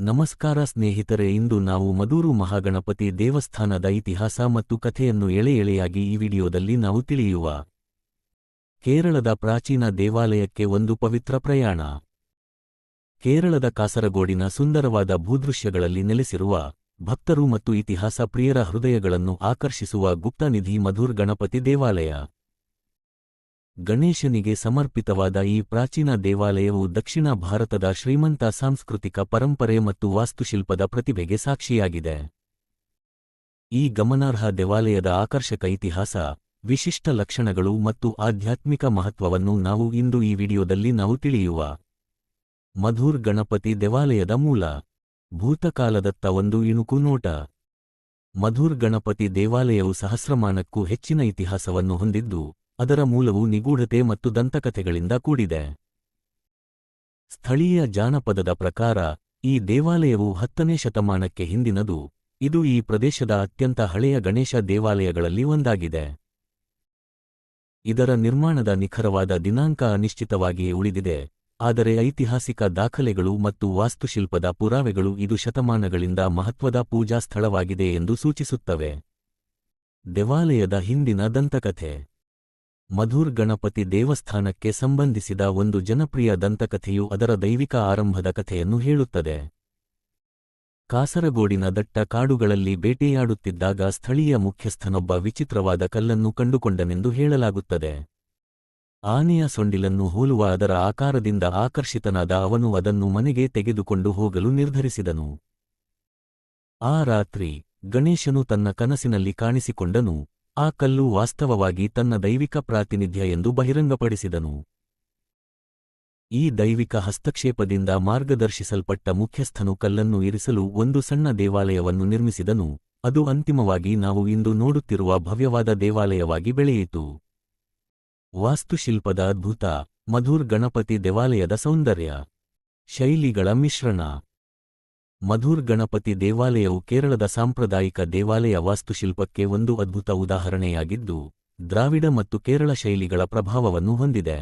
ನಮಸ್ಕಾರ ಸ್ನೇಹಿತರೆ, ಇಂದು ನಾವು ಮದೂರು ಮಹಾಗಣಪತಿ ದೇವಸ್ಥಾನದ ಇತಿಹಾಸ ಮತ್ತು ಕಥೆಯನ್ನು ಎಳೆ ಎಳೆಯಾಗಿ ಈ ವಿಡಿಯೋದಲ್ಲಿ ನಾವು ತಿಳಿಯುವ. ಕೇರಳದ ಪ್ರಾಚೀನ ದೇವಾಲಯಕ್ಕೆ ಒಂದು ಪವಿತ್ರ ಪ್ರಯಾಣ. ಕೇರಳದ ಕಾಸರಗೋಡಿನ ಸುಂದರವಾದ ಭೂದೃಶ್ಯಗಳಲ್ಲಿ ನೆಲೆಸಿರುವ ಭಕ್ತರು ಮತ್ತು ಇತಿಹಾಸ ಪ್ರಿಯರ ಹೃದಯಗಳನ್ನು ಆಕರ್ಷಿಸುವ ಗುಪ್ತನಿಧಿ ಮಧುರ್ ಗಣಪತಿ ದೇವಾಲಯ. ಗಣೇಶನಿಗೆ ಸಮರ್ಪಿತವಾದ ಈ ಪ್ರಾಚೀನ ದೇವಾಲಯವು ದಕ್ಷಿಣ ಭಾರತದ ಶ್ರೀಮಂತ ಸಾಂಸ್ಕೃತಿಕ ಪರಂಪರೆ ಮತ್ತು ವಾಸ್ತುಶಿಲ್ಪದ ಪ್ರತಿಭೆಗೆ ಸಾಕ್ಷಿಯಾಗಿದೆ. ಈ ಗಮನಾರ್ಹ ದೇವಾಲಯದ ಆಕರ್ಷಕ ಇತಿಹಾಸ, ವಿಶಿಷ್ಟ ಲಕ್ಷಣಗಳು ಮತ್ತು ಆಧ್ಯಾತ್ಮಿಕ ಮಹತ್ವವನ್ನು ನಾವು ಇಂದು ಈ ವಿಡಿಯೋದಲ್ಲಿ ನಾವು ತಿಳಿಯುವ. ಮಧುರ್ ಗಣಪತಿ ದೇವಾಲಯದ ಮೂಲ, ಭೂತಕಾಲದತ್ತ ಒಂದು ಇಣುಕು ನೋಟ. ಮಧುರ್ ಗಣಪತಿ ದೇವಾಲಯವು ಸಹಸ್ರಮಾನಕ್ಕೂ ಹೆಚ್ಚಿನ ಇತಿಹಾಸವನ್ನು ಹೊಂದಿದ್ದು ಅದರ ಮೂಲವು ನಿಗೂಢತೆ ಮತ್ತು ದಂತಕಥೆಗಳಿಂದ ಕೂಡಿದೆ. ಸ್ಥಳೀಯ ಜಾನಪದದ ಪ್ರಕಾರ, ಈ ದೇವಾಲಯವು ಹತ್ತನೇ ಶತಮಾನಕ್ಕೆ ಹಿಂದಿನದು. ಇದು ಈ ಪ್ರದೇಶದ ಅತ್ಯಂತ ಹಳೆಯ ಗಣೇಶ ದೇವಾಲಯಗಳಲ್ಲಿ ಒಂದಾಗಿದೆ. ಇದರ ನಿರ್ಮಾಣದ ನಿಖರವಾದ ದಿನಾಂಕ ಅನಿಶ್ಚಿತವಾಗಿಯೇ ಉಳಿದಿದೆ. ಆದರೆ ಐತಿಹಾಸಿಕ ದಾಖಲೆಗಳು ಮತ್ತು ವಾಸ್ತುಶಿಲ್ಪದ ಪುರಾವೆಗಳು ಇದು ಶತಮಾನಗಳಿಂದ ಮಹತ್ವದ ಪೂಜಾ ಸ್ಥಳವಾಗಿದೆ ಎಂದು ಸೂಚಿಸುತ್ತವೆ. ದೇವಾಲಯದ ಹಿಂದಿನ ದಂತಕಥೆ. ಮಧುರ್ ಗಣಪತಿ ದೇವಸ್ಥಾನಕ್ಕೆ ಸಂಬಂಧಿಸಿದ ಒಂದು ಜನಪ್ರಿಯ ದಂತಕಥೆಯು ಅದರ ದೈವಿಕ ಆರಂಭದ ಕಥೆಯನ್ನು ಹೇಳುತ್ತದೆ. ಕಾಸರಗೋಡಿನ ದಟ್ಟ ಕಾಡುಗಳಲ್ಲಿ ಬೇಟೆಯಾಡುತ್ತಿದ್ದಾಗ ಸ್ಥಳೀಯ ಮುಖ್ಯಸ್ಥನೊಬ್ಬ ವಿಚಿತ್ರವಾದ ಕಲ್ಲನ್ನು ಕಂಡುಕೊಂಡನೆಂದು ಹೇಳಲಾಗುತ್ತದೆ. ಆನೆಯ ಸೊಂಡಿಲನ್ನು ಹೋಲುವ ಅದರ ಆಕಾರದಿಂದ ಆಕರ್ಷಿತನಾದ ಅವನು ಅದನ್ನು ಮನೆಗೆ ತೆಗೆದುಕೊಂಡು ಹೋಗಲು ನಿರ್ಧರಿಸಿದನು. ಆ ರಾತ್ರಿ ಗಣೇಶನು ತನ್ನ ಕನಸಿನಲ್ಲಿ ಕಾಣಿಸಿಕೊಂಡನು. ಆ ಕಲ್ಲು ವಾಸ್ತವವಾಗಿ ತನ್ನ ದೈವಿಕ ಪ್ರಾತಿನಿಧ್ಯ ಎಂದು ಬಹಿರಂಗಪಡಿಸಿದನು. ಈ ದೈವಿಕ ಹಸ್ತಕ್ಷೇಪದಿಂದ ಮಾರ್ಗದರ್ಶಿಸಲ್ಪಟ್ಟ ಮುಖ್ಯಸ್ಥನು ಕಲ್ಲನ್ನು ಇರಿಸಲು ಒಂದು ಸಣ್ಣ ದೇವಾಲಯವನ್ನು ನಿರ್ಮಿಸಿದನು. ಅದು ಅಂತಿಮವಾಗಿ ನಾವು ಇಂದು ನೋಡುತ್ತಿರುವ ಭವ್ಯವಾದ ದೇವಾಲಯವಾಗಿ ಬೆಳೆಯಿತು. ವಾಸ್ತುಶಿಲ್ಪದ ಅದ್ಭುತ, ಮಧುರ್ ಗಣಪತಿ ದೇವಾಲಯದ ಸೌಂದರ್ಯ. ಶೈಲಿಗಳ ಮಿಶ್ರಣ. ಮಧುರ್ ಗಣಪತಿ ದೇವಾಲಯವು ಕೇರಳದ ಸಾಂಪ್ರದಾಯಿಕ ದೇವಾಲಯ ವಾಸ್ತುಶಿಲ್ಪಕ್ಕೆ ಒಂದು ಅದ್ಭುತ ಉದಾಹರಣೆಯಾಗಿದ್ದು, ದ್ರಾವಿಡ ಮತ್ತು ಕೇರಳ ಶೈಲಿಗಳ ಪ್ರಭಾವವನ್ನು ಹೊಂದಿದೆ.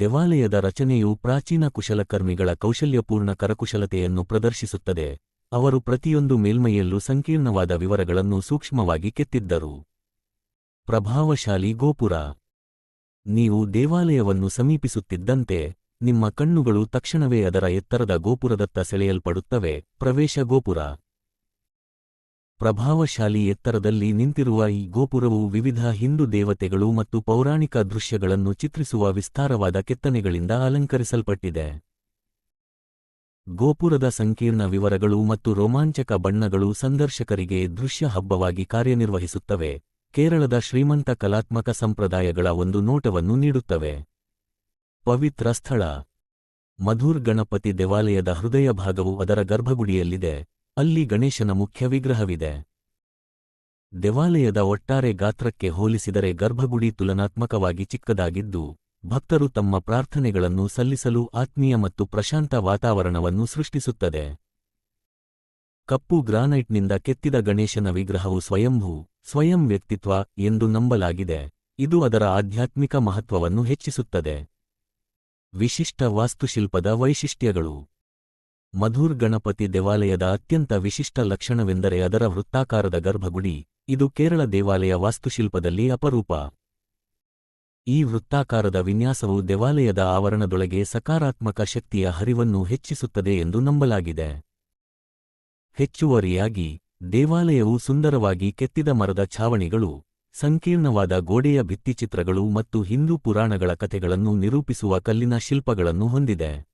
ದೇವಾಲಯದ ರಚನೆಯು ಪ್ರಾಚೀನ ಕುಶಲಕರ್ಮಿಗಳ ಕೌಶಲ್ಯಪೂರ್ಣ ಕರಕುಶಲತೆಯನ್ನು ಪ್ರದರ್ಶಿಸುತ್ತದೆ. ಅವರು ಪ್ರತಿಯೊಂದು ಮೇಲ್ಮೈಯಲ್ಲೂ ಸಂಕೀರ್ಣವಾದ ವಿವರಗಳನ್ನು ಸೂಕ್ಷ್ಮವಾಗಿ ಕೆತ್ತಿದ್ದರು. ಪ್ರಭಾವಶಾಲಿ ಗೋಪುರ. ನೀವು ದೇವಾಲಯವನ್ನು ಸಮೀಪಿಸುತ್ತಿದ್ದಂತೆ ನಿಮ್ಮ ಕಣ್ಣುಗಳು ತಕ್ಷಣವೇ ಅದರ ಎತ್ತರದ ಗೋಪುರದತ್ತ ಸೆಳೆಯಲ್ಪಡುತ್ತವೆ. ಪ್ರವೇಶ ಗೋಪುರ. ಪ್ರಭಾವಶಾಲಿ ಎತ್ತರದಲ್ಲಿ ನಿಂತಿರುವ ಈ ಗೋಪುರವು ವಿವಿಧ ಹಿಂದೂ ದೇವತೆಗಳು ಮತ್ತು ಪೌರಾಣಿಕ ದೃಶ್ಯಗಳನ್ನು ಚಿತ್ರಿಸುವ ವಿಸ್ತಾರವಾದ ಕೆತ್ತನೆಗಳಿಂದ ಅಲಂಕರಿಸಲ್ಪಟ್ಟಿದೆ. ಗೋಪುರದ ಸಂಕೀರ್ಣ ವಿವರಗಳು ಮತ್ತು ರೋಮಾಂಚಕ ಬಣ್ಣಗಳು ಸಂದರ್ಶಕರಿಗೆ ದೃಶ್ಯ ಹಬ್ಬವಾಗಿ ಕಾರ್ಯನಿರ್ವಹಿಸುತ್ತವೆ. ಕೇರಳದ ಶ್ರೀಮಂತ ಕಲಾತ್ಮಕ ಸಂಪ್ರದಾಯಗಳ ಒಂದು ನೋಟವನ್ನು ನೀಡುತ್ತವೆ. ಪವಿತ್ರ ಸ್ಥಳ. ಮಧುರ್ ಗಣಪತಿ ದೇವಾಲಯದ ಹೃದಯ ಭಾಗವು ಅದರ ಗರ್ಭಗುಡಿಯಲ್ಲಿದೆ. ಅಲ್ಲಿ ಗಣೇಶನ ಮುಖ್ಯ ವಿಗ್ರಹವಿದೆ. ದೇವಾಲಯದ ಒಟ್ಟಾರೆ ಗಾತ್ರಕ್ಕೆ ಹೋಲಿಸಿದರೆ ಗರ್ಭಗುಡಿ ತುಲನಾತ್ಮಕವಾಗಿ ಚಿಕ್ಕದಾಗಿದ್ದು, ಭಕ್ತರು ತಮ್ಮ ಪ್ರಾರ್ಥನೆಗಳನ್ನು ಸಲ್ಲಿಸಲು ಆತ್ಮೀಯ ಮತ್ತು ಪ್ರಶಾಂತ ವಾತಾವರಣವನ್ನು ಸೃಷ್ಟಿಸುತ್ತದೆ. ಕಪ್ಪು ಗ್ರಾನೈಟ್ನಿಂದ ಕೆತ್ತಿದ ಗಣೇಶನ ವಿಗ್ರಹವು ಸ್ವಯಂಭೂ, ಸ್ವಯಂ ವ್ಯಕ್ತಿತ್ವ ಎಂದು ನಂಬಲಾಗಿದೆ. ಇದು ಅದರ ಆಧ್ಯಾತ್ಮಿಕ ಮಹತ್ವವನ್ನು ಹೆಚ್ಚಿಸುತ್ತದೆ. ವಿಶಿಷ್ಟ ವಾಸ್ತುಶಿಲ್ಪದ ವೈಶಿಷ್ಟ್ಯಗಳು. ಮಧುರ್ ಗಣಪತಿ ದೇವಾಲಯದ ಅತ್ಯಂತ ವಿಶಿಷ್ಟ ಲಕ್ಷಣವೆಂದರೆ ಅದರ ವೃತ್ತಾಕಾರದ ಗರ್ಭಗುಡಿ, ಇದು ಕೇರಳ ದೇವಾಲಯ ವಾಸ್ತುಶಿಲ್ಪದಲ್ಲಿ ಅಪರೂಪ. ಈ ವೃತ್ತಾಕಾರದ ವಿನ್ಯಾಸವು ದೇವಾಲಯದ ಆವರಣದೊಳಗೆ ಸಕಾರಾತ್ಮಕ ಶಕ್ತಿಯ ಹರಿವನ್ನು ಹೆಚ್ಚಿಸುತ್ತದೆ ಎಂದು ನಂಬಲಾಗಿದೆ. ಹೆಚ್ಚುವರಿಯಾಗಿ, ದೇವಾಲಯವು ಸುಂದರವಾಗಿ ಕೆತ್ತಿದ ಮರದ ಛಾವಣಿಗಳು ಸಂಕೀರ್ಣವಾದ ಗೋಡೆಯ ಭಿತ್ತಿಚಿತ್ರಗಳು ಮತ್ತು ಹಿಂದೂ ಪುರಾಣಗಳ ಕಥೆಗಳನ್ನು ನಿರೂಪಿಸುವ ಕಲ್ಲಿನ ಶಿಲ್ಪಗಳನ್ನು ಹೊಂದಿದೆ.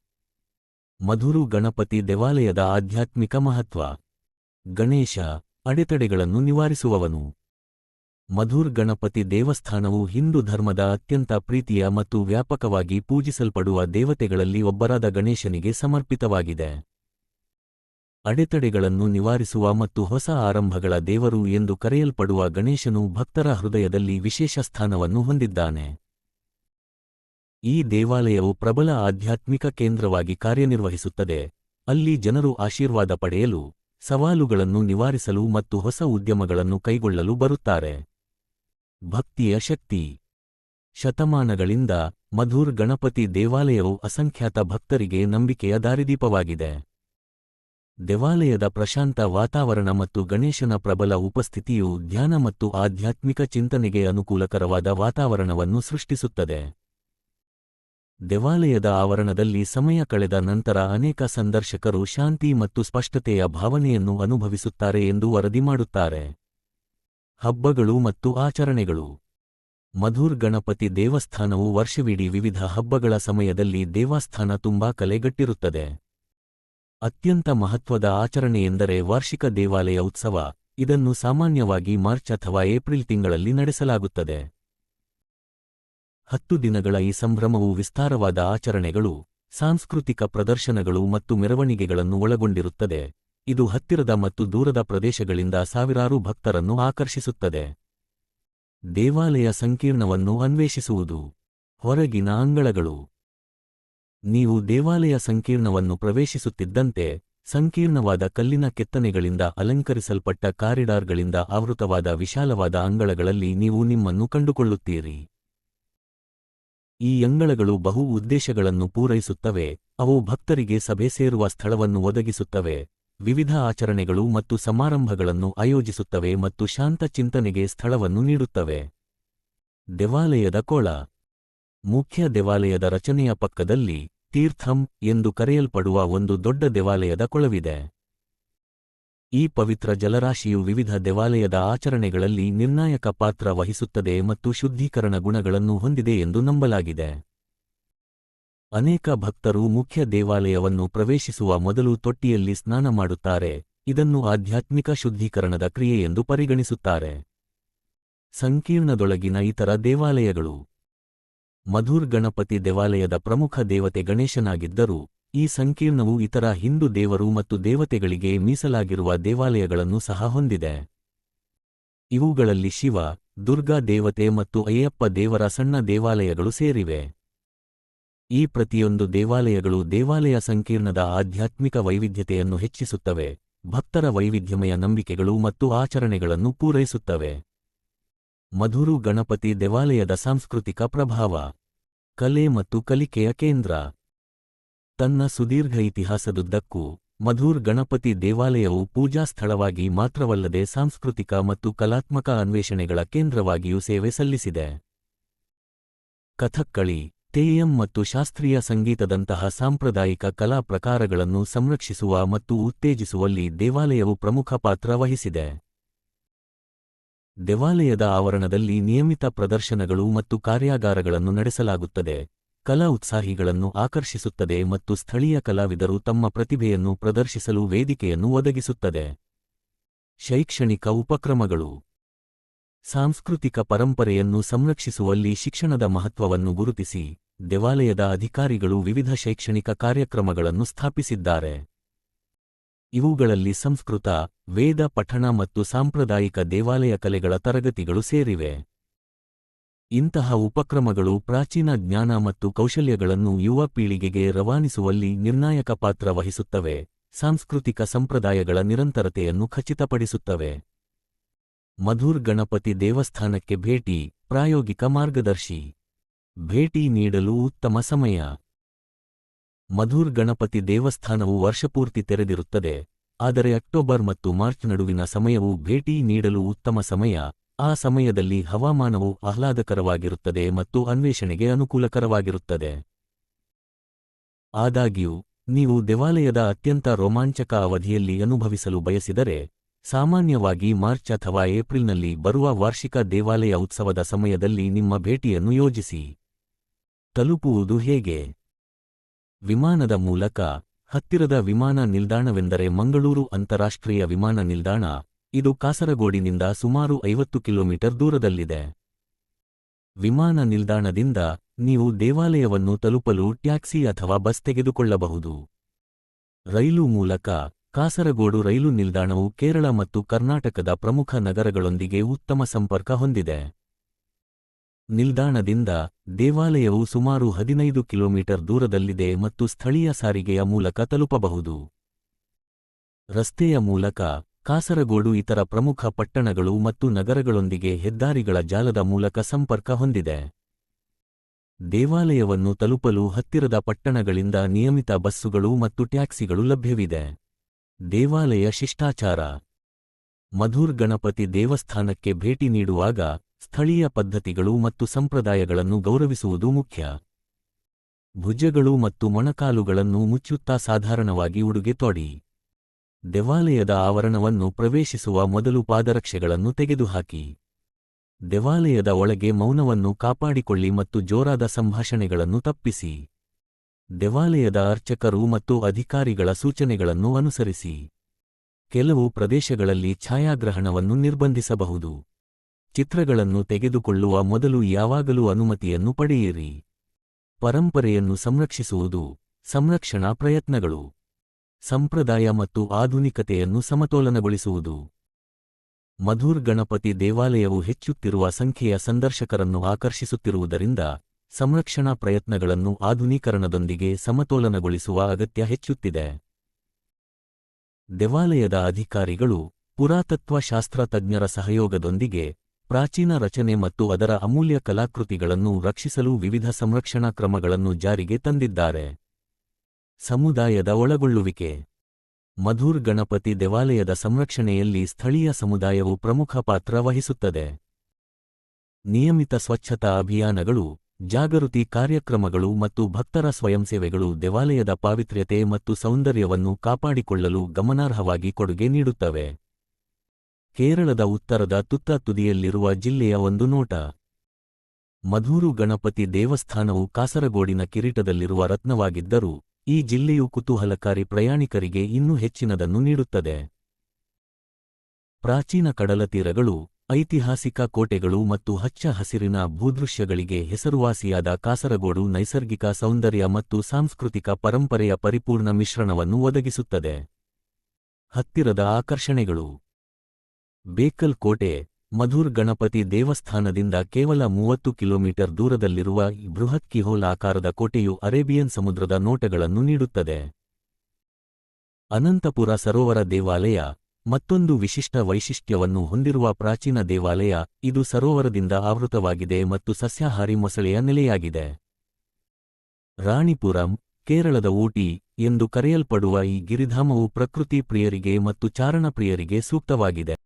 ಮಧುರು ಗಣಪತಿ ದೇವಾಲಯದ ಆಧ್ಯಾತ್ಮಿಕ ಮಹತ್ವ. ಗಣೇಶ ಅಡೆತಡೆಗಳನ್ನು ನಿವಾರಿಸುವವನು. ಮಧುರ್ ಗಣಪತಿ ದೇವಸ್ಥಾನವು ಹಿಂದೂ ಧರ್ಮದ ಅತ್ಯಂತ ಪ್ರೀತಿಯ ಮತ್ತು ವ್ಯಾಪಕವಾಗಿ ಪೂಜಿಸಲ್ಪಡುವ ದೇವತೆಗಳಲ್ಲಿ ಒಬ್ಬರಾದ ಗಣೇಶನಿಗೆ ಸಮರ್ಪಿತವಾಗಿದೆ. ಅಡೆತಡೆಗಳನ್ನು ನಿವಾರಿಸುವ ಮತ್ತು ಹೊಸ ಆರಂಭಗಳ ದೇವರು ಎಂದು ಕರೆಯಲ್ಪಡುವ ಗಣೇಶನು ಭಕ್ತರ ಹೃದಯದಲ್ಲಿ ವಿಶೇಷ ಸ್ಥಾನವನ್ನು ಹೊಂದಿದ್ದಾನೆ. ಈ ದೇವಾಲಯವು ಪ್ರಬಲ ಆಧ್ಯಾತ್ಮಿಕ ಕೇಂದ್ರವಾಗಿ ಕಾರ್ಯನಿರ್ವಹಿಸುತ್ತದೆ. ಅಲ್ಲಿ ಜನರು ಆಶೀರ್ವಾದ ಪಡೆಯಲು, ಸವಾಲುಗಳನ್ನು ನಿವಾರಿಸಲು ಮತ್ತು ಹೊಸ ಉದ್ಯಮಗಳನ್ನು ಕೈಗೊಳ್ಳಲು ಬರುತ್ತಾರೆ. ಭಕ್ತಿಯ ಶಕ್ತಿ. ಶತಮಾನಗಳಿಂದ ಮಧುರ್ ಗಣಪತಿ ದೇವಾಲಯವು ಅಸಂಖ್ಯಾತ ಭಕ್ತರಿಗೆ ನಂಬಿಕೆಯ ದಾರಿದೀಪವಾಗಿದೆ. ದೇವಾಲಯದ ಪ್ರಶಾಂತ ವಾತಾವರಣ ಮತ್ತು ಗಣೇಶನ ಪ್ರಬಲ ಉಪಸ್ಥಿತಿಯು ಧ್ಯಾನ ಮತ್ತು ಆಧ್ಯಾತ್ಮಿಕ ಚಿಂತನೆಗೆ ಅನುಕೂಲಕರವಾದ ವಾತಾವರಣವನ್ನು ಸೃಷ್ಟಿಸುತ್ತದೆ. ದೇವಾಲಯದ ಆವರಣದಲ್ಲಿ ಸಮಯ ಕಳೆದ ನಂತರ ಅನೇಕ ಸಂದರ್ಶಕರು ಶಾಂತಿ ಮತ್ತು ಸ್ಪಷ್ಟತೆಯ ಭಾವನೆಯನ್ನು ಅನುಭವಿಸುತ್ತಾರೆ ಎಂದು ವರದಿ ಮಾಡುತ್ತಾರೆ. ಹಬ್ಬಗಳು ಮತ್ತು ಆಚರಣೆಗಳು. ಮಧುರ್ ಗಣಪತಿ ದೇವಸ್ಥಾನವು ವರ್ಷವಿಡೀ ವಿವಿಧ ಹಬ್ಬಗಳ ಸಮಯದಲ್ಲಿ ದೇವಸ್ಥಾನ ತುಂಬಾ ಕಲೆಗಟ್ಟಿರುತ್ತದೆ. ಅತ್ಯಂತ ಮಹತ್ವದ ಆಚರಣೆಯೆಂದರೆ ವಾರ್ಷಿಕ ದೇವಾಲಯ ಉತ್ಸವ. ಇದನ್ನು ಸಾಮಾನ್ಯವಾಗಿ ಮಾರ್ಚ್ ಅಥವಾ ಏಪ್ರಿಲ್ ತಿಂಗಳಲ್ಲಿ ನಡೆಸಲಾಗುತ್ತದೆ. ಹತ್ತು ದಿನಗಳ ಈ ಸಂಭ್ರಮವು ವಿಸ್ತಾರವಾದ ಆಚರಣೆಗಳು, ಸಾಂಸ್ಕೃತಿಕ ಪ್ರದರ್ಶನಗಳು ಮತ್ತು ಮೆರವಣಿಗೆಗಳನ್ನು ಒಳಗೊಂಡಿರುತ್ತದೆ. ಇದು ಹತ್ತಿರದ ಮತ್ತು ದೂರದ ಪ್ರದೇಶಗಳಿಂದ ಸಾವಿರಾರು ಭಕ್ತರನ್ನು ಆಕರ್ಷಿಸುತ್ತದೆ. ದೇವಾಲಯ ಸಂಕೀರ್ಣವನ್ನು ಅನ್ವೇಷಿಸುವುದು. ಹೊರಗಿನ ಅಂಗಳಗಳು. ನೀವು ದೇವಾಲಯ ಸಂಕೀರ್ಣವನ್ನು ಪ್ರವೇಶಿಸುತ್ತಿದ್ದಂತೆ, ಸಂಕೀರ್ಣವಾದ ಕಲ್ಲಿನ ಕೆತ್ತನೆಗಳಿಂದ ಅಲಂಕರಿಸಲ್ಪಟ್ಟ ಕಾರಿಡಾರ್ಗಳಿಂದ ಆವೃತವಾದ ವಿಶಾಲವಾದ ಅಂಗಳಗಳಲ್ಲಿ ನೀವು ನಿಮ್ಮನ್ನು ಕಂಡುಕೊಳ್ಳುತ್ತೀರಿ. ಈ ಅಂಗಳಗಳು ಬಹು ಉದ್ದೇಶಗಳನ್ನು ಪೂರೈಸುತ್ತವೆ, ಅವು ಭಕ್ತರಿಗೆ ಸಭೆ ಸೇರುವ ಸ್ಥಳವನ್ನು ಒದಗಿಸುತ್ತವೆ, ವಿವಿಧ ಆಚರಣೆಗಳು ಮತ್ತು ಸಮಾರಂಭಗಳನ್ನು ಆಯೋಜಿಸುತ್ತವೆ ಮತ್ತು ಶಾಂತ ಚಿಂತನೆಗೆ ಸ್ಥಳವನ್ನು ನೀಡುತ್ತವೆ. ದೇವಾಲಯದ ಕೋಳ. ಮುಖ್ಯ ದೇವಾಲಯದ ರಚನೆಯ ಪಕ್ಕದಲ್ಲಿ ತೀರ್ಥಂ ಎಂದು ಕರೆಯಲ್ಪಡುವ ಒಂದು ದೊಡ್ಡ ದೇವಾಲಯದ ಕೊಳವಿದೆ. ಈ ಪವಿತ್ರ ಜಲರಾಶಿಯು ವಿವಿಧ ದೇವಾಲಯದ ಆಚರಣೆಗಳಲ್ಲಿ ನಿರ್ಣಾಯಕ ಪಾತ್ರ ವಹಿಸುತ್ತದೆ ಮತ್ತು ಶುದ್ಧೀಕರಣ ಗುಣಗಳನ್ನು ಹೊಂದಿದೆ ಎಂದು ನಂಬಲಾಗಿದೆ. ಅನೇಕ ಭಕ್ತರು ಮುಖ್ಯ ದೇವಾಲಯವನ್ನು ಪ್ರವೇಶಿಸುವ ಮೊದಲು ತೊಟ್ಟಿಯಲ್ಲಿ ಸ್ನಾನ ಮಾಡುತ್ತಾರೆ, ಇದನ್ನು ಆಧ್ಯಾತ್ಮಿಕ ಶುದ್ಧೀಕರಣದ ಕ್ರಿಯೆ ಎಂದು ಪರಿಗಣಿಸುತ್ತಾರೆ. ಸಂಕೀರ್ಣದೊಳಗಿನ ಇತರ ದೇವಾಲಯಗಳು ಮಧುರ್ ಗಣಪತಿ ದೇವಾಲಯದ ಪ್ರಮುಖ ದೇವತೆ ಗಣೇಶನಾಗಿದ್ದರೂ, ಈ ಸಂಕೀರ್ಣವು ಇತರ ಹಿಂದೂ ದೇವರು ಮತ್ತು ದೇವತೆಗಳಿಗೆ ಮೀಸಲಾಗಿರುವ ದೇವಾಲಯಗಳನ್ನು ಸಹ ಹೊಂದಿದೆ. ಇವುಗಳಲ್ಲಿ ಶಿವ, ದುರ್ಗಾ ದೇವತೆ ಮತ್ತು ಅಯ್ಯಪ್ಪ ದೇವರ ಸಣ್ಣ ದೇವಾಲಯಗಳು ಸೇರಿವೆ. ಈ ಪ್ರತಿಯೊಂದು ದೇವಾಲಯಗಳು ದೇವಾಲಯ ಸಂಕೀರ್ಣದ ಆಧ್ಯಾತ್ಮಿಕ ವೈವಿಧ್ಯತೆಯನ್ನು ಹೆಚ್ಚಿಸುತ್ತವೆ, ಭಕ್ತರ ವೈವಿಧ್ಯಮಯ ನಂಬಿಕೆಗಳು ಮತ್ತು ಆಚರಣೆಗಳನ್ನು ಪೂರೈಸುತ್ತವೆ. ಮಧುರು ಗಣಪತಿ ದೇವಾಲಯದ ಸಾಂಸ್ಕೃತಿಕ ಪ್ರಭಾವ. ಕಲೆ ಮತ್ತು ಕಲಿಕೆಯ ಕೇಂದ್ರ. ತನ್ನ ಸುದೀರ್ಘ ಇತಿಹಾಸದುದ್ದಕ್ಕೂ ಮಧುರ್ ಗಣಪತಿ ದೇವಾಲಯವು ಪೂಜಾ ಸ್ಥಳವಾಗಿ ಮಾತ್ರವಲ್ಲದೆ ಸಾಂಸ್ಕೃತಿಕ ಮತ್ತು ಕಲಾತ್ಮಕ ಅನ್ವೇಷಣೆಗಳ ಕೇಂದ್ರವಾಗಿಯೂ ಸೇವೆ ಸಲ್ಲಿಸಿದೆ. ಕಥಕ್ಕಳಿ, ತೇಯಂ ಮತ್ತು ಶಾಸ್ತ್ರೀಯ ಸಂಗೀತದಂತಹ ಸಾಂಪ್ರದಾಯಿಕ ಕಲಾ ಪ್ರಕಾರಗಳನ್ನು ಸಂರಕ್ಷಿಸುವ ಮತ್ತು ಉತ್ತೇಜಿಸುವಲ್ಲಿ ದೇವಾಲಯವು ಪ್ರಮುಖ ಪಾತ್ರ ವಹಿಸಿದೆ. ದೇವಾಲಯದ ಆವರಣದಲ್ಲಿ ನಿಯಮಿತ ಪ್ರದರ್ಶನಗಳು ಮತ್ತು ಕಾರ್ಯಾಗಾರಗಳನ್ನು ನಡೆಸಲಾಗುತ್ತದೆ. ಕಲಾ ಉತ್ಸಾಹಿಗಳನ್ನು ಆಕರ್ಷಿಸುತ್ತದೆ ಮತ್ತು ಸ್ಥಳೀಯ ಕಲಾವಿದರು ತಮ್ಮ ಪ್ರತಿಭೆಯನ್ನು ಪ್ರದರ್ಶಿಸಲು ವೇದಿಕೆಯನ್ನು ಒದಗಿಸುತ್ತದೆ. ಶೈಕ್ಷಣಿಕ ಉಪಕ್ರಮಗಳು. ಸಾಂಸ್ಕೃತಿಕ ಪರಂಪರೆಯನ್ನು ಸಂರಕ್ಷಿಸುವಲ್ಲಿ ಶಿಕ್ಷಣದ ಮಹತ್ವವನ್ನು ಗುರುತಿಸಿ. ದೇವಾಲಯದ ಅಧಿಕಾರಿಗಳು ವಿವಿಧ ಶೈಕ್ಷಣಿಕ ಕಾರ್ಯಕ್ರಮಗಳನ್ನು ಸ್ಥಾಪಿಸಿದ್ದಾರೆ. ಇವುಗಳಲ್ಲಿ ಸಂಸ್ಕೃತ, ವೇದ, ಪಠಣ ಮತ್ತು ಸಾಂಪ್ರದಾಯಿಕ ದೇವಾಲಯ ಕಲೆಗಳ ತರಗತಿಗಳು ಸೇರಿವೆ. ಇಂತಹ ಉಪಕ್ರಮಗಳು ಪ್ರಾಚೀನ ಜ್ಞಾನ ಮತ್ತು ಕೌಶಲ್ಯಗಳನ್ನು ಯುವ ಪೀಳಿಗೆಗೆ ರವಾನಿಸುವಲ್ಲಿ ನಿರ್ಣಾಯಕ ಪಾತ್ರ ವಹಿಸುತ್ತವೆ, ಸಾಂಸ್ಕೃತಿಕ ಸಂಪ್ರದಾಯಗಳ ನಿರಂತರತೆಯನ್ನು ಖಚಿತಪಡಿಸುತ್ತವೆ. ಮಧುರ್ ಗಣಪತಿ ದೇವಸ್ಥಾನಕ್ಕೆ ಭೇಟಿ, ಪ್ರಾಯೋಗಿಕ ಮಾರ್ಗದರ್ಶಿ. ಭೇಟಿ ನೀಡಲು ಉತ್ತಮ ಸಮಯ. ಮಧುರ್ ಗಣಪತಿ ದೇವಸ್ಥಾನವು ವರ್ಷಪೂರ್ತಿ ತೆರೆದಿರುತ್ತದೆ, ಆದರೆ ಅಕ್ಟೋಬರ್ ಮತ್ತು ಮಾರ್ಚ್ ನಡುವಿನ ಸಮಯವು ಭೇಟಿ ನೀಡಲು ಉತ್ತಮ ಸಮಯ. ಆ ಸಮಯದಲ್ಲಿ ಹವಾಮಾನವು ಆಹ್ಲಾದಕರವಾಗಿರುತ್ತದೆ ಮತ್ತು ಅನ್ವೇಷಣೆಗೆ ಅನುಕೂಲಕರವಾಗಿರುತ್ತದೆ. ಆದಾಗ್ಯೂ, ನೀವು ದೇವಾಲಯದ ಅತ್ಯಂತ ರೋಮಾಂಚಕ ಅವಧಿಯಲ್ಲಿ ಅನುಭವಿಸಲು ಬಯಸಿದರೆ, ಸಾಮಾನ್ಯವಾಗಿ ಮಾರ್ಚ್ ಅಥವಾ ಏಪ್ರಿಲ್ನಲ್ಲಿ ಬರುವ ವಾರ್ಷಿಕ ದೇವಾಲಯ ಉತ್ಸವದ ಸಮಯದಲ್ಲಿ ನಿಮ್ಮ ಭೇಟಿಯನ್ನು ಯೋಜಿಸಿ. ತಲುಪುವುದು ಹೇಗೆ? ವಿಮಾನದ ಮೂಲಕ ಹತ್ತಿರದ ವಿಮಾನ ನಿಲ್ದಾಣವೆಂದರೆ ಮಂಗಳೂರು ಅಂತಾರಾಷ್ಟ್ರೀಯ ವಿಮಾನ ನಿಲ್ದಾಣ. ಇದು ಕಾಸರಗೋಡಿನಿಂದ ಸುಮಾರು ಐವತ್ತು ಕಿಲೋಮೀಟರ್ ದೂರದಲ್ಲಿದೆ. ವಿಮಾನ ನಿಲ್ದಾಣದಿಂದ ನೀವು ದೇವಾಲಯವನ್ನು ತಲುಪಲು ಟ್ಯಾಕ್ಸಿ ಅಥವಾ ಬಸ್ ತೆಗೆದುಕೊಳ್ಳಬಹುದು. ರೈಲು ಮೂಲಕ ಕಾಸರಗೋಡು ರೈಲು ನಿಲ್ದಾಣವು ಕೇರಳ ಮತ್ತು ಕರ್ನಾಟಕದ ಪ್ರಮುಖ ನಗರಗಳೊಂದಿಗೆ ಉತ್ತಮ ಸಂಪರ್ಕ ಹೊಂದಿದೆ. ನಿಲ್ದಾಣದಿಂದ ದೇವಾಲಯವು ಸುಮಾರು ಹದಿನೈದು ಕಿಲೋಮೀಟರ್ ದೂರದಲ್ಲಿದೆ ಮತ್ತು ಸ್ಥಳೀಯ ಸಾರಿಗೆಯ ಮೂಲಕ ತಲುಪಬಹುದು. ರಸ್ತೆಯ ಮೂಲಕ ಕಾಸರಗೋಡು ಇತರ ಪ್ರಮುಖ ಪಟ್ಟಣಗಳು ಮತ್ತು ನಗರಗಳೊಂದಿಗೆ ಹೆದ್ದಾರಿಗಳ ಜಾಲದ ಮೂಲಕ ಸಂಪರ್ಕ ಹೊಂದಿದೆ. ದೇವಾಲಯವನ್ನು ತಲುಪಲು ಹತ್ತಿರದ ಪಟ್ಟಣಗಳಿಂದ ನಿಯಮಿತ ಬಸ್ಸುಗಳು ಮತ್ತು ಟ್ಯಾಕ್ಸಿಗಳು ಲಭ್ಯವಿದೆ. ದೇವಾಲಯ ಶಿಷ್ಟಾಚಾರ. ಮಧುರ್ ಗಣಪತಿ ದೇವಸ್ಥಾನಕ್ಕೆ ಭೇಟಿ ನೀಡುವಾಗ ಸ್ಥಳೀಯ ಪದ್ಧತಿಗಳು ಮತ್ತು ಸಂಪ್ರದಾಯಗಳನ್ನು ಗೌರವಿಸುವುದು ಮುಖ್ಯ. ಭುಜಗಳು ಮತ್ತು ಮೊಣಕಾಲುಗಳನ್ನು ಮುಚ್ಚುತ್ತಾ ಸಾಧಾರಣವಾಗಿ ಉಡುಗೆ ತೊಡಿ. ದೇವಾಲಯದ ಆವರಣವನ್ನು ಪ್ರವೇಶಿಸುವ ಮೊದಲು ಪಾದರಕ್ಷೆಗಳನ್ನು ತೆಗೆದುಹಾಕಿ. ದೇವಾಲಯದ ಒಳಗೆ ಮೌನವನ್ನು ಕಾಪಾಡಿಕೊಳ್ಳಿ ಮತ್ತು ಜೋರಾದ ಸಂಭಾಷಣೆಗಳನ್ನು ತಪ್ಪಿಸಿ. ದೇವಾಲಯದ ಅರ್ಚಕರು ಮತ್ತು ಅಧಿಕಾರಿಗಳ ಸೂಚನೆಗಳನ್ನು ಅನುಸರಿಸಿ. ಕೆಲವು ಪ್ರದೇಶಗಳಲ್ಲಿ ಛಾಯಾಗ್ರಹಣವನ್ನು ನಿರ್ಬಂಧಿಸಬಹುದು. ಚಿತ್ರಗಳನ್ನು ತೆಗೆದುಕೊಳ್ಳುವ ಮೊದಲು ಯಾವಾಗಲೂ ಅನುಮತಿಯನ್ನು ಪಡೆಯಿರಿ. ಪರಂಪರೆಯನ್ನು ಸಂರಕ್ಷಿಸುವುದು ಸಂರಕ್ಷಣಾ ಪ್ರಯತ್ನಗಳು. ಸಂಪ್ರದಾಯ ಮತ್ತು ಆಧುನಿಕತೆಯನ್ನು ಸಮತೋಲನಗೊಳಿಸುವುದು. ಮಧುರ್ ಗಣಪತಿ ದೇವಾಲಯವು ಹೆಚ್ಚುತ್ತಿರುವ ಸಂಖ್ಯೆಯ ಸಂದರ್ಶಕರನ್ನು ಆಕರ್ಷಿಸುತ್ತಿರುವುದರಿಂದ ಸಂರಕ್ಷಣಾ ಪ್ರಯತ್ನಗಳನ್ನು ಆಧುನೀಕರಣದೊಂದಿಗೆ ಸಮತೋಲನಗೊಳಿಸುವ ಅಗತ್ಯ ಹೆಚ್ಚುತ್ತಿದೆ. ದೇವಾಲಯದ ಅಧಿಕಾರಿಗಳು ಪುರಾತತ್ವ ಶಾಸ್ತ್ರ ತಜ್ಞರ ಸಹಯೋಗದೊಂದಿಗೆ ಪ್ರಾಚೀನ ರಚನೆ ಮತ್ತು ಅದರ ಅಮೂಲ್ಯ ಕಲಾಕೃತಿಗಳನ್ನು ರಕ್ಷಿಸಲು ವಿವಿಧ ಸಂರಕ್ಷಣಾ ಕ್ರಮಗಳನ್ನು ಜಾರಿಗೆ ತಂದಿದ್ದಾರೆ. ಸಮುದಾಯದ ಒಳಗೊಳ್ಳುವಿಕೆ. ಮಧುರ್ ಗಣಪತಿ ದೇವಾಲಯದ ಸಂರಕ್ಷಣೆಯಲ್ಲಿ ಸ್ಥಳೀಯ ಸಮುದಾಯವು ಪ್ರಮುಖ ಪಾತ್ರ ವಹಿಸುತ್ತದೆ. ನಿಯಮಿತ ಸ್ವಚ್ಛತಾ ಅಭಿಯಾನಗಳು, ಜಾಗೃತಿ ಕಾರ್ಯಕ್ರಮಗಳು ಮತ್ತು ಭಕ್ತರ ಸ್ವಯಂಸೇವೆಗಳು ದೇವಾಲಯದ ಪಾವಿತ್ರ್ಯತೆ ಮತ್ತು ಸೌಂದರ್ಯವನ್ನು ಕಾಪಾಡಿಕೊಳ್ಳಲು ಗಮನಾರ್ಹವಾಗಿ ಕೊಡುಗೆ ನೀಡುತ್ತವೆ. ಕೇರಳದ ಉತ್ತರದ ತುತ್ತ ತುದಿಯಲ್ಲಿರುವ ಜಿಲ್ಲೆಯ ಒಂದು ನೋಟ. ಮಧೂರು ಗಣಪತಿ ದೇವಸ್ಥಾನವು ಕಾಸರಗೋಡಿನ ಕಿರೀಟದಲ್ಲಿರುವ ರತ್ನವಾಗಿದ್ದರೂ, ಈ ಜಿಲ್ಲೆಯು ಕುತೂಹಲಕಾರಿ ಪ್ರಯಾಣಿಕರಿಗೆ ಇನ್ನೂ ಹೆಚ್ಚಿನದನ್ನು ನೀಡುತ್ತದೆ. ಪ್ರಾಚೀನ ಕಡಲತೀರಗಳು, ಐತಿಹಾಸಿಕ ಕೋಟೆಗಳು ಮತ್ತು ಹಚ್ಚ ಹಸಿರಿನ ಭೂದೃಶ್ಯಗಳಿಗೆ ಹೆಸರುವಾಸಿಯಾದ ಕಾಸರಗೋಡು ನೈಸರ್ಗಿಕ ಸೌಂದರ್ಯ ಮತ್ತು ಸಾಂಸ್ಕೃತಿಕ ಪರಂಪರೆಯ ಪರಿಪೂರ್ಣ ಮಿಶ್ರಣವನ್ನು ಒದಗಿಸುತ್ತದೆ. ಹತ್ತಿರದ ಆಕರ್ಷಣೆಗಳು. ಬೇಕಲ್ ಕೋಟೆ ಮಧುರ್ ಗಣಪತಿ ದೇವಸ್ಥಾನದಿಂದ ಕೇವಲ ಮೂವತ್ತು ಕಿಲೋಮೀಟರ್ ದೂರದಲ್ಲಿರುವ ಈ ಬೃಹತ್ ಕಿಹೋಲ್ ಆಕಾರದ ಕೋಟೆಯು ಅರೇಬಿಯನ್ ಸಮುದ್ರದ ನೋಟಗಳನ್ನು ನೀಡುತ್ತದೆ. ಅನಂತಪುರ ಸರೋವರ ದೇವಾಲಯ, ಮತ್ತೊಂದು ವಿಶಿಷ್ಟ ವೈಶಿಷ್ಟ್ಯವನ್ನು ಹೊಂದಿರುವ ಪ್ರಾಚೀನ ದೇವಾಲಯ, ಇದು ಸರೋವರದಿಂದ ಆವೃತವಾಗಿದೆ ಮತ್ತು ಸಸ್ಯಾಹಾರಿ ಮೊಸಳೆಯ ನೆಲೆಯಾಗಿದೆ. ರಾಣಿಪುರಂ, ಕೇರಳದ ಊಟಿ ಎಂದು ಕರೆಯಲ್ಪಡುವ ಈ ಗಿರಿಧಾಮವು ಪ್ರಕೃತಿ ಪ್ರಿಯರಿಗೆ ಮತ್ತು ಚಾರಣ ಪ್ರಿಯರಿಗೆ ಸೂಕ್ತವಾಗಿದೆ.